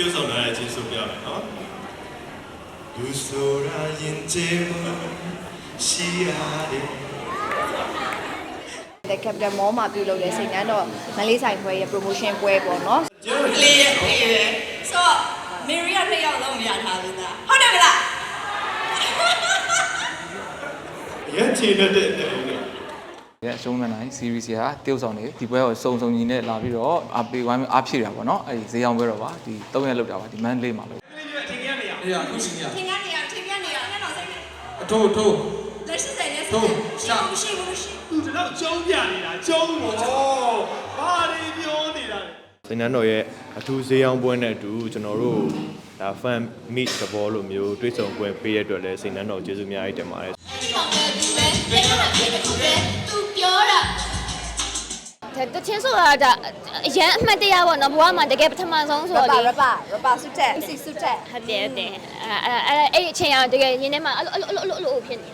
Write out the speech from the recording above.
ပြုဆောင်လာတဲ့ကျေးဇူးပြမယ်နော်လူဆိုတာရင်ကျေမရှိရတယ် the capital mall မှာပြုလုပ်လဲစိတ်နှမ်းတော့မလေးဆိုင်ပွဲရဲ့ promotion ပွဲပေါ့နော်ကျွန်တော်လေးရဲ့အေးပဲဆိုတော့မေရီကနှစ်ယောက်လုံးမရထားဘူးလားဟုတ်တယ်မလား ရန်ချီတဲ့တဲ့ ရဲ့အရှုံးမနိုင် series ကတရုတ်ဆောင်နေဒီပွဲကိုစုံစုံညီနဲ့လာပြီးတော့အပေဝိုင်းအားဖြည့်တာပေါ့နော်အဲ့ဒီဈေးအောင်ပွဲတော့ပါဒီ၃ရက်လောက်တာပါဒီမန်းလေးမှာလို့အေးအခုစီနေရထင်ကနေရထင်ကနေရအဲ့တော့စိတ်နဲ့အထိုးထိုးလက်ရှိဆိုင်နဲ့ထိုးရှိဘူးရှိဘူးရှိဘူးကျွန်တော်ကျုံးပြနေတာကျုံးလို့ဘာတွေပြောနေတာလဲစိန်နန်းတော်ရဲ့အထူးဈေးအောင်ပွဲနဲ့အတူကျွန်တော်တို့ဒါ fan meet သဘောလိုမျိုးတွေ့ဆုံပွဲပေးရတဲ့အတွက်လည်းစိန်နန်းတော်ကျေးဇူးအများကြီးတင်ပါတယ် တချင်းဆိုတာဒါအရန်အမှတ်တရပေါ့နော်ဘဝမှာတကယ်ပထမဆုံးဆိုရတော့ပါလေရပါရပါစုတက်စီစုတက် ဟုတ်တယ်ဟုတ်တယ်အဲအဲအဲ့အချိန်ကတကယ်ရင်းထဲမှာအဲ့လိုအဲ့လိုအဲ့လိုအဲ့လိုဖြစ်နေ